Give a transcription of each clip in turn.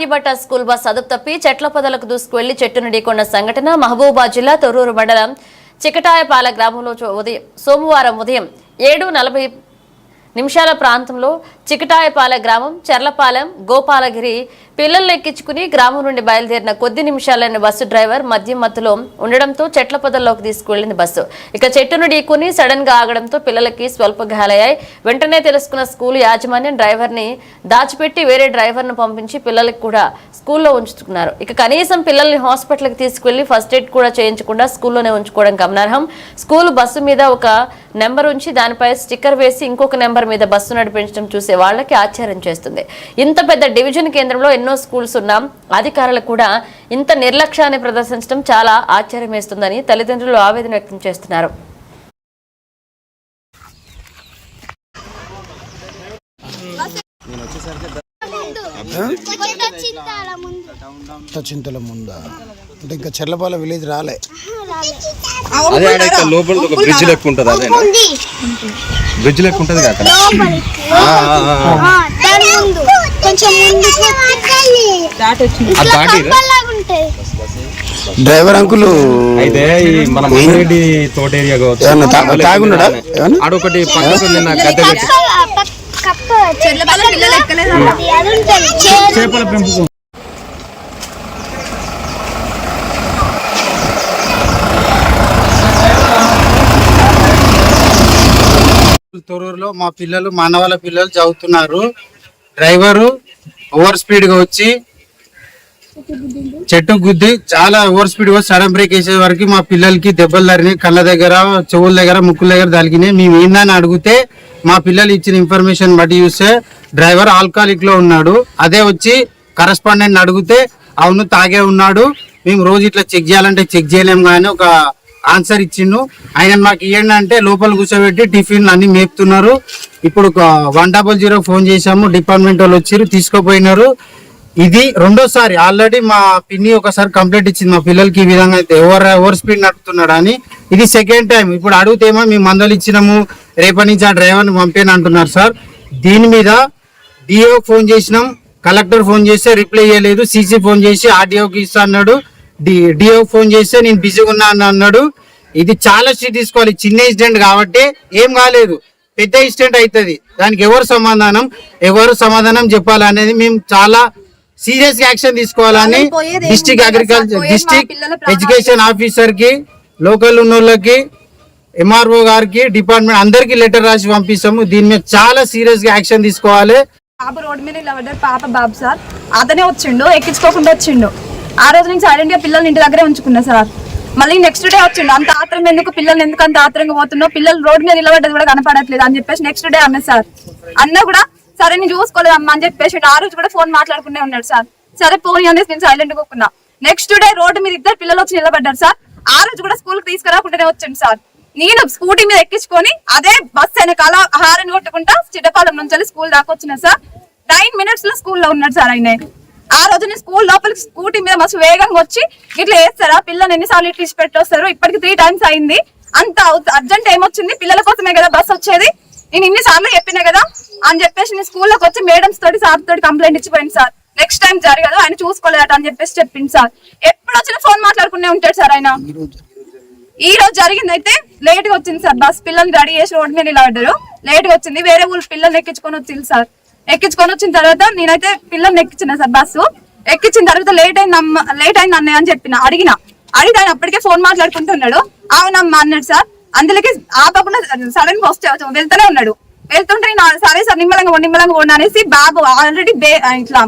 Aryabhata school bus అదుపు తప్పి చెట్ల పొదలకు దూసుకువెళ్ళి చెట్టును ఢీకొన్న సంఘటన మహబూబాబాద్ జిల్లా తొర్రూరు మండలం చికటాయపాల గ్రామంలో ఉదయం సోమవారం ఉదయం ఏడు నలభై నిమిషాల ప్రాంతంలో చికటాయపాల గ్రామం చెర్లపాలెం గోపాలగిరి పిల్లల్ని ఎక్కించుకుని గ్రామం నుండి బయలుదేరిన కొద్ది నిమిషాలైన బస్సు డ్రైవర్ మద్యం మత్తులో ఉండడంతో చెట్ల పొదల్లోకి తీసుకువెళ్ళింది బస్సు. ఇక చెట్టును ఢీకొని సడన్గా ఆగడంతో పిల్లలకి స్వల్ప గాయాలయ్యాయి వెంటనే తెలుసుకున్న స్కూల్ యాజమాన్యం డ్రైవర్ని దాచిపెట్టి వేరే డ్రైవర్ను పంపించి పిల్లలకి కూడా స్కూల్లో ఉంచుతున్నారు. ఇక కనీసం పిల్లల్ని హాస్పిటల్కి తీసుకువెళ్ళి ఫస్ట్ ఎయిడ్ కూడా చేయించకుండా స్కూల్లోనే ఉంచుకోవడం గమనార్హం. స్కూల్ బస్సు మీద ఒక నెంబర్ ఉంచి దానిపై స్టిక్కర్ వేసి ఇంకొక నెంబర్ మీద బస్సు నడిపించడం చూసే వాళ్ళకి ఆశ్చర్యం చేస్తుంది ఇంత పెద్ద డివిజన్ కేంద్రంలో ఎన్నో స్కూల్స్ ఉన్నాం అధికారులు కూడా ఇంత నిర్లక్ష్యాన్ని ప్రదర్శించడం చాలా ఆశ్చర్యం వేస్తుందని తల్లిదండ్రులు ఆవేదన వ్యక్తం చేస్తున్నారు చింతల ముందా అంటే ఇంకా చెర్లపాల విలేజ్ రాలే. అదే ఆడ ఇక్కడ లోపల ఒక బ్రిడ్జ్ లెక్క ఉంటుంది అదే బ్రిడ్జ్ లెక్క ఉంటుంది కదా అక్కడ దాని ముందు కొంచెం ముందుకు అది దాటిరా? డ్రైవర్ అంకుల్ అయితే ఈ మన మంగిరెడ్డి తోట ఏరియా కావచ్చు. ఏమన్నా తా- తాగున్నాడా? ఏమన్నా? ఆడొకటి పక్కకు నిన్న గద్దె పెట్టి చేపల పెంపుకు. తొరూరులో మా పిల్లలు మానవాళ్ళ పిల్లలు చదువుతున్నారు. డ్రైవరు ఓవర్ స్పీడ్గా వచ్చి చెట్టు గుద్ది చాలా ఓవర్ స్పీడ్గా సడన్ బ్రేక్ వేసే వరకు మా పిల్లలకి దెబ్బలు తరిగినాయి కళ్ళ దగ్గర చెవుల దగ్గర ముక్కుల దగ్గర తలిగినాయి మేము ఏందని అడిగితే మా పిల్లలు ఇచ్చిన ఇన్ఫర్మేషన్ బట్టి చూస్తే డ్రైవర్ ఆల్కహాలిక్లో ఉన్నాడు. అదే వచ్చి కరస్పాండెంట్ అడిగితే అవును తాగే ఉన్నాడు. మేము రోజు ఇట్లా చెక్ చేయాలంటే చెక్ చేయలేము కానీ ఒక ఆన్సర్ ఇచ్చిండు. ఆయన మాకు ఇవ్వండి అంటే లోపల కూర్చోబెట్టి టిఫిన్ అన్ని మేపుతున్నారు. ఇప్పుడు వన్ డబల్ జీరో ఫోన్ చేశాము. డిపార్ట్మెంట్ వాళ్ళు వచ్చారు తీసుకుపోయినారు. ఇది రెండోసారి. ఆల్రెడీ మా పిన్ని ఒకసారి కంప్లైంట్ ఇచ్చింది మా పిల్లలకి ఈ విధంగా అయితే. ఓవర్ ఓవర్ స్పీడ్ నడుపుతున్నాడు అని. ఇది సెకండ్ టైం. ఇప్పుడు అడుగుతేమో మేము మందులు ఇచ్చినాము రేపటి నుంచి ఆ డ్రైవర్ని పంపేయని అంటున్నారు సార్. దీని మీద డిఓ ఫోన్ చేసినాం. కలెక్టర్ ఫోన్ చేస్తే రిప్లై చేయలేదు సీసీ ఫోన్ చేసి ఆర్డీఓకి ఇస్తా అన్నాడు. డిఓ ఫోన్ చేస్తే నేను బిజీగా ఉన్నా అని అన్నాడు. ఇది చాలా స్ట్రిక్ట్ తీసుకోవాలి. చిన్న ఇన్సిడెంట్ కాబట్టి ఏం కాలేదు. పెద్ద ఇన్సిడెంట్ అవుతుంది దానికి ఎవరు సమాధానం? ఎవరు సమాధానం చెప్పాలి అనేది మేము చాలా సీరియస్ యాక్షన్ తీసుకోవాలని డిస్ట్రిక్ట్ అగ్రికల్చర్ డిస్ట్రిక్ట్ ఎడ్యుకేషన్ ఆఫీసర్కి లోకల్ ఉన్న వాళ్ళకి ఎంఆర్ఓ గారికి డిపార్ట్మెంట్ అందరికి లెటర్ రాసి పంపిస్తాము. దీని మీద చాలా సీరియస్గా యాక్షన్ తీసుకోవాలి. పాప రోడ్డు మీద ఇలా పాప బాబు సార్. అతనే వచ్చిండు ఎక్కించుకోకుండా వచ్చిండు. ఆ రోజు నుంచి సైలెంట్గా పిల్లల్ని ఇంటి దగ్గరే ఉంచుకున్నా సార్. మళ్ళీ నెక్స్ట్ డే వచ్చిండు. అంత ఆత్రం ఎందుకు? పిల్లల్ని ఎందుకు అంత ఆత్రంగా పోతున్నావు? పిల్లలు రోడ్ మీద నిలబడ్డది కూడా కనపడట్లేదు అని చెప్పేసి నెక్స్ట్ డే అన్న సార్. అన్న కూడా సరే నేను చూసుకోలేదు అమ్మ అని చెప్పేసి ఆ రోజు కూడా ఫోన్ మాట్లాడుకునే ఉన్నాడు సార్. సరే పోనీ అనేసి నేను సైలెంట్గా నెక్స్ట్ డే రోడ్డు మీద ఇద్దరు పిల్లలు వచ్చి నిలబడ్డారు సార్. ఆ రోజు కూడా స్కూల్కి తీసుకురాకుండానే వచ్చాను సార్. నేను స్కూటీ మీద ఎక్కించుకొని అదే బస్ వెనకాల హారన్ కొట్టుకుంటా చిట్టపాలెం నుంచి స్కూల్ దాకా వచ్చిన సార్. నైన్ మినిట్స్లో స్కూల్లో ఉన్నాడు సార్ ఆయన. ఆ రోజు నేను స్కూల్ లోపలికి స్కూటీ మీద మస్తు వేగంగా వచ్చి ఇట్లా వేస్తారా పిల్లలు ఎన్నిసార్లు ఇట్లా ఇచ్చి పెట్టొస్తారు? ఇప్పటికి త్రీ టైమ్స్ అయింది. అంత అర్జెంట్ ఏమొచ్చింది? పిల్లల కోసమే కదా బస్ వచ్చేది. నేను ఇన్ని సార్లు చెప్పినా కదా? అని చెప్పేసి నేను స్కూల్లోకి వచ్చి మేడమ్స్ తోటి సార్ తోటి కంప్లైంట్ ఇచ్చిపోయింది సార్ నెక్స్ట్ టైం జరగదు ఆయన చూసుకోలేదట అని చెప్పేసి చెప్పింది సార్ ఎప్పుడు వచ్చినా ఫోన్ మాట్లాడుకునే ఉంటాడు సార్ ఆయన. ఈ రోజు జరిగింది. అయితే లేట్గా వచ్చింది సార్ బస్ పిల్లల్ని రెడీ చేసి రోడ్ మీద నిలబడ్డారు. లేట్గా వచ్చింది వేరే ఊరు పిల్లల్ని ఎక్కించుకొని వచ్చింది సార్ ఎక్కించుకొని వచ్చిన తర్వాత నేనైతే పిల్లల్ని ఎక్కించిన సార్ బస్సు. ఎక్కించిన తర్వాత లేట్ అయింది అమ్మ లేట్ అయింది అన్నయ్య అని చెప్పిన అడిగిన. అడిగితే ఆయన అప్పటికే ఫోన్ మాట్లాడుకుంటున్నాడు. అవునమ్మా అన్నాడు సార్. అందులోకి ఆపకుండా సడన్గా వస్తే వెళ్తూనే ఉన్నాడు. వెళ్తుంటే నేను సరే సార్ నిమ్మలంగా నిమ్మలంగా ఉండు అనేసి బ్యాగ్ ఆల్రెడీ ఇట్లా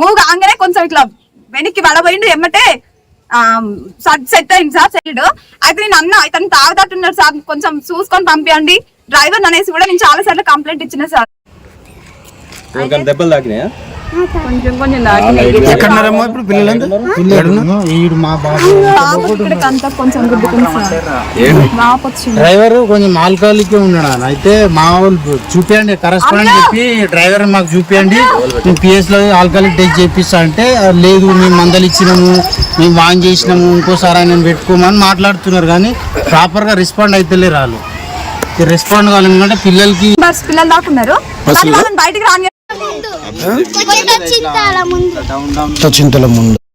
మూవ్ కాగానే కొంచెం ఇట్లా వెనక్కి వడబోయిండు ఎమ్మటే సెట్ అయింది సార్ సైడ్ అయితే నేను అన్న ఇతను తాగుతట్టున్నాడు సార్. కొంచెం చూసుకొని పంపించండి డ్రైవర్ అనేసి కూడా నేను చాలా సార్లు కంప్లైంట్ ఇచ్చిన సార్. ఎవరికైనా దెబ్బలు తాకినాయా? కొంచెం ఎక్కడున్నారమ్మా ఇప్పుడు ఈడు మా పాప డ్రైవర్ కొంచెం ఆల్కహాలిక్ ఉన్నాడు. అయితే మా వాళ్ళు చూపియండి కరెస్పాండెంట్ చెప్పి డ్రైవర్ మాకు చూపియండి. మేము పిఎస్లో ఆల్కహాలిక్ టెస్ట్ చేపిస్తా అంటే "ఆ, లేదు మేము మందలు ఇచ్చినాము మేము వాన్ చేసినాము ఇంకోసారి ఆయన పెట్టుకోమని మాట్లాడుతున్నారు. కానీ ప్రాపర్గా రెస్పాండ్ అయితే రాళ్ళు రెస్పాండ్ కావాలంటే పిల్లలకి బస్ పిల్లలు దాకున్నారు బయటికి రాని చింతల ముందు.